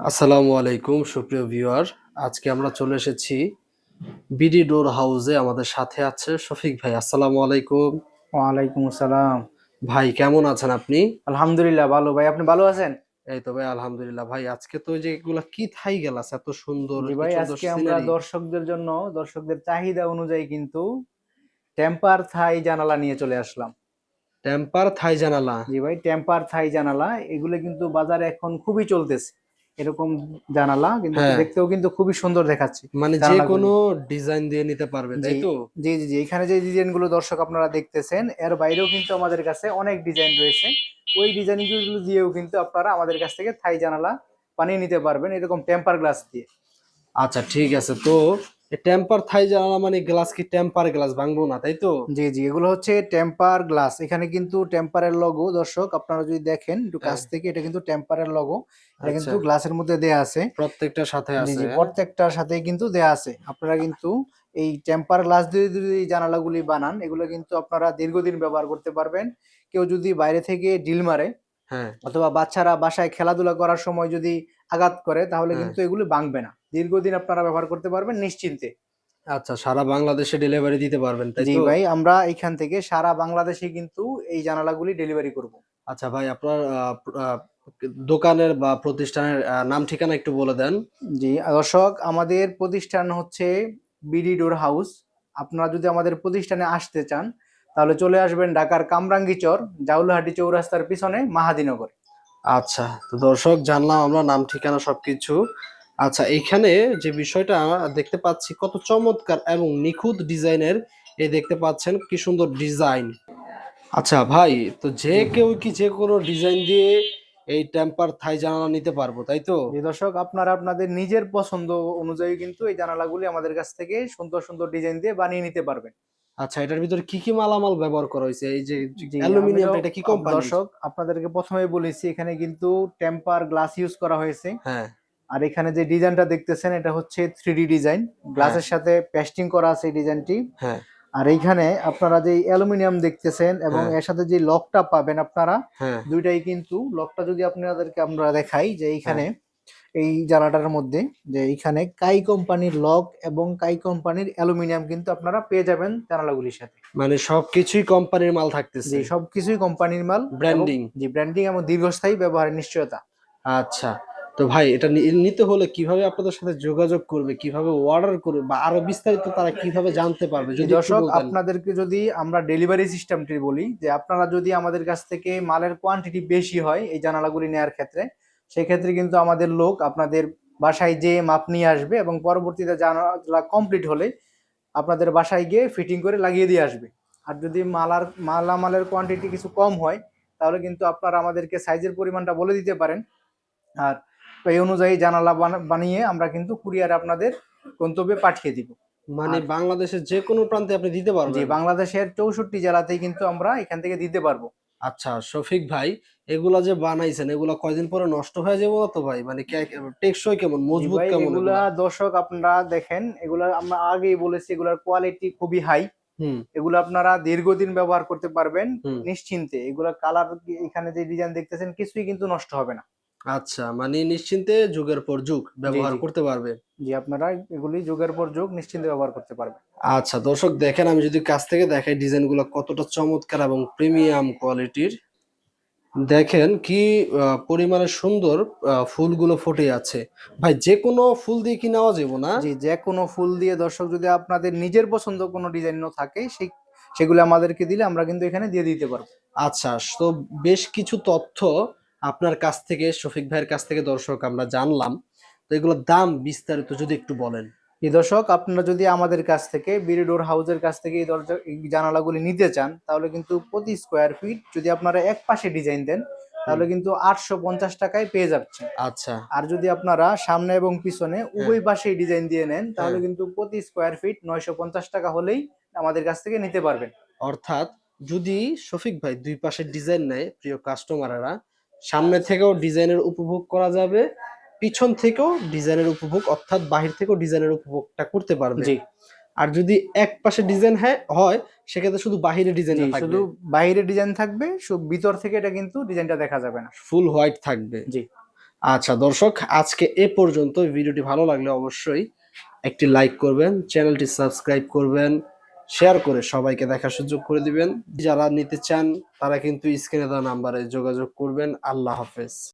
আসসালামু আলাইকুম সুপ্রিয় ভিউয়ার। আজকে আমরা চলে এসেছি বিডি ডোর হাউসে। আমাদের সাথে আছে শফিক ভাই। আসসালামু আলাইকুম। ওয়ালাইকুম আসসালাম। ভাই কেমন আছেন আপনি? আলহামদুলিল্লাহ ভালো ভাই। আপনি ভালো আছেন? এই তো ভাই আলহামদুলিল্লাহ। ভাই আজকে তো যে এগুলা কি থাই গেলাস এত সুন্দর জি ভাই আজকে আমরা দর্শকদের জন্য দর্শকদের চাহিদা অনুযায়ী কিন্তু টেম্পার থাই জানালা নিয়ে চলে আসলাম। টেম্পার থাই জানালা? জি ভাই টেম্পার থাই জানালা এগুলো কিন্তু বাজারে এখন খুবই চলতেছে। এরকম জানালা কিন্তু হ্যাঁ। দেখতেও কিন্তু খুবই সুন্দর দেখাচ্ছে মানে যে কোনো ডিজাইন দিয়ে নিতে পারবে তাই। তো? জি জি জি। এখানে যে ডিজাইনগুলো দর্শক আপনারা দেখতেছেন এর বাইরেও কিন্তু আমাদের কাছে অনেক ডিজাইন রয়েছে। ওই ডিজাইনগুলো দিয়েও কিন্তু আপনারা আমাদের কাছ থেকে থাই জানালা বানিয়ে নিতে পারবেন এরকম টেম্পার গ্লাস দিয়ে। আচ্ছা ঠিক আছে। তো টেম্পার থাই জানালা মানে গ্লাস কি টেম্পার গ্লাস ভাঙবো না তাই তো? জি জি এগুলো হচ্ছে টেম্পার গ্লাস এখানে কিন্তু টেম্পারের লগো দর্শক আপনারা যদি দেখেন একটু কাছ থেকে এটা কিন্তু টেম্পারের লগো এটা কিন্তু আচ্ছা, গ্লাসের মধ্যে দেয়া আছে। প্রত্যেকটার সাথে আছে জি হ্যাঁ? প্রত্যেকটার সাথে কিন্তু দেয়া আছে। আপনারা কিন্তু এই টেম্পার গ্লাস দিয়ে যদি জানালাগুলি বানান এগুলো কিন্তু আপনারা দীর্ঘদিন ব্যবহার করতে পারবেন। কেউ যদি বাইরে থেকে ডিল মারে হ্যাঁ। অথবা বাচ্চারা বাসায় খেলাধুলা করার সময় যদি আঘাত করে তাহলে হ্যাঁ। কিন্তু এগুলো ভাঙবে না। দীর্ঘদিন আপনারা ব্যবহার করতে পারবেন নিশ্চিন্তে। আচ্ছা সারা বাংলাদেশে ডেলিভারি দিতে পারবেন তাই জি তো? ভাই আমরা এখান থেকে সারা বাংলাদেশে কিন্তু এই জানালাগুলি ডেলিভারি করব। আচ্ছা ভাই আপনার দোকানের বা প্রতিষ্ঠানের নাম ঠিকানা একটু বলে দেন। জি দর্শক আমাদের প্রতিষ্ঠান হচ্ছে বিডি ডোর হাউস। আপনারা যদি আমাদের প্রতিষ্ঠানে আসতে চান তাহলে চলে আসবেন ঢাকার কামরাঙ্গীচর জাউলহাটি চৌরাস্তার পিছনে মাহাদিনগর। আচ্ছা তো দর্শক জানলাম আমরা নাম ঠিকানা সবকিছু। আচ্ছা এখানে যে বিষয়টা দেখতে পাচ্ছি কত চমৎকার এবং নিখুঁত ডিজাইনের এই দেখতে পাচ্ছেন কি সুন্দর ডিজাইন। আচ্ছা ভাই তো যে কেউ কি যে কোনো ডিজাইন দিয়ে এই টেম্পার থাই জানালা নিতে পারব তাই তো? দর্শক আপনারা আপনাদের নিজের পছন্দ অনুযায়ী কিন্তু এই জানালাগুলি আমাদের কাছ থেকে সুন্দর সুন্দর ডিজাইন দিয়ে বানিয়ে নিতে পারবেন। আচ্ছা এটার ভিতরে কি কি মালামাল ব্যবহার করা হয়েছে? এই যে অ্যালুমিনিয়াম এটা কি কোম্পানি দর্শক আপনাদেরকে প্রথমেই বলেছি এখানে কিন্তু টেম্পার গ্লাস ইউজ করা হয়েছে। হ্যাঁ। আর এখানে যে ডিজাইনটা দেখতেছেন এটা হচ্ছে থ্রি ডিজাইন। গ্লাসের সাথে পেস্টিং করা আছে এই ডিজাইনটি। হ্যাঁ। আর এইখানে আপনারা যে অ্যালুমিনিয়াম দেখতেছেন এবং হ্যাঁ। এর সাথে যে লকটা পাবেন আপনারা হ্যাঁ। দুইটাই কিন্তু লকটা যদি আপনাদেরকে আমরা দেখাই যে এইখানে হ্যাঁ। এই জানাটার মধ্যে যে এইখানে কাই কোম্পানির লক এবং কাই কোম্পানির অ্যালুমিনিয়াম কিন্তু আপনারা পেয়ে যাবেন জানালাগুলির সাথে। মানে সবকিছুই কোম্পানির মাল থাকতেছে। যে সবকিছুই কোম্পানির মাল ব্র্যান্ডিং জি ব্র্যান্ডিং এবং দীর্ঘস্থায়ী ব্যবহারের নিশ্চয়তা। আচ্ছা। তো ভাই এটা নিতে হলে কীভাবে আপনাদের সাথে যোগাযোগ করবে কীভাবে অর্ডার করবে বা আরও বিস্তারিত তারা কীভাবে জানতে পারবে যদি দর্শক আপনাদেরকে যদি আমরা ডেলিভারি সিস্টেমটি বলি যে আপনারা যদি আমাদের কাছ থেকে মালের কোয়ান্টিটি বেশি হয় এই জানালাগুলি নেওয়ার ক্ষেত্রে সেই ক্ষেত্রে কিন্তু আমাদের লোক আপনাদের বাসায় যে মাপ নিয়ে আসবে এবং পরবর্তীতে জানালা কমপ্লিট হলে আপনাদের বাসায় গিয়ে ফিটিং করে লাগিয়ে দিয়ে আসবে। আর যদি মালার মালামালের কোয়ান্টিটি কিছু কম হয় তাহলে কিন্তু আপনারা আমাদেরকে সাইজের পরিমাণটা বলে দিতে পারেন। আর এই অনুযায়ী জানালা বানিয়ে আমরা কিন্তু কুরিয়ার আপনাদের গন্তব্যে পাঠিয়ে দিব। মানে বাংলাদেশের যে কোনো প্রান্তে আপনি দিতে পারবেন? জি বাংলাদেশের চৌষট্টি জেলাতেই কিন্তু আমরা এখান থেকে দিতে পারব। আচ্ছা শফিক ভাই এগুলা যে বানাইছেন এগুলা কয়দিন পরে নষ্ট হয়ে যাবে তো ভাই? মানে টেকসই কেমন মজবুত কেমন এগুলা? দর্শক আপনারা দেখেন এগুলা আমরা আগেই বলেছি এগুলার কোয়ালিটি খুবই হাই এগুলো আপনারা দীর্ঘদিন ব্যবহার করতে পারবেন নিশ্চিন্তে। এগুলা কালার এখানে যে ডিজাইন দেখতেছেন কিছুই কিন্তু নষ্ট হবে না। আচ্ছা মানে নিশ্চিন্তে যুগের পর যুগ ব্যবহার জি। করতে পারবে। জি আপনারা এগুলি যুগের পর যুগ নিশ্চিন্তে ব্যবহার করতে পারবেন। আচ্ছা দর্শক দেখেন আমি যদি কাছ থেকে দেখাই ডিজাইনগুলো কতটা চমৎকার এবং প্রিমিয়াম কোয়ালিটির। দেখেন কি আহ, পরিমাণে সুন্দর আহ, ফুলগুলো ফুটে আছে। ভাই যে কোনো ফুল দিয়ে কি নেওয়া যাবে না? জি যে কোনো ফুল দিয়ে দর্শক যদি আপনাদের নিজের পছন্দ কোনো ডিজাইনও থাকে সেই সেগুলো আমাদেরকে দিলে আমরা কিন্তু এখানে দিয়ে দিতে পারব। আচ্ছা তো বেশ কিছু তথ্য আপনার কাছ থেকে শফিক ভাইয়ের কাছ থেকে দর্শক আমরা জানলাম। তো এগুলোর দাম বিস্তারিত যদি একটু বলেন। এই দর্শক আপনারা যদি আমাদের কাছ থেকে বিরিডোর হাউসের কাছ থেকে এই দরজা এই জানালাগুলি নিতে চান তাহলে কিন্তু প্রতি স্কোয়ার ফিট যদি আপনারা এক পাশে ডিজাইন দেন তাহলে কিন্তু আটশো পঞ্চাশ টাকায় পেয়ে যাচ্ছে আচ্ছা। আর যদি আপনারা সামনে এবং পিছনে উভয় পাশেই ডিজাইন দিয়ে নেন তাহলে হ্যাঁ। কিন্তু প্রতি স্কোয়ার ফিট নয়শো পঞ্চাশ টাকা হলেই আমাদের কাছ থেকে নিতে পারবেন। অর্থাৎ যদি শফিক ভাই দুই পাশে ডিজাইন নেয় প্রিয় কাস্টমাররা সামনে থেকেও ডিজাইনের উপভোগ করা যাবে পিছন থেকেও ডিজাইনের উপভোগ অর্থাৎ বাহির থেকেও ডিজাইনের উপভোগটা করতে পারবে। জি। আর যদি এক পাশে ডিজাইন হয় সেক্ষেত্রে শুধু বাহিরে ডিজাইন থাকবে। শুধু বাইরে ডিজাইন থাকবে ভিতর থেকে এটা কিন্তু ডিজাইনটা দেখা যাবে না। ফুল হোয়াইট থাকবে। জি। আচ্ছা দর্শক আজকে এ পর্যন্ত ভিডিওটি ভালো লাগলে অবশ্যই একটি লাইক করবেন চ্যানেলটি সাবস্ক্রাইব করবেন। শেয়ার করে সবাইকে দেখার সুযোগ করে দিবেন। যারা নিতে চান, তারা কিন্তু স্ক্রিনে দেওয়া নাম্বারে যোগাযোগ করবেন। আল্লাহ হাফেজ।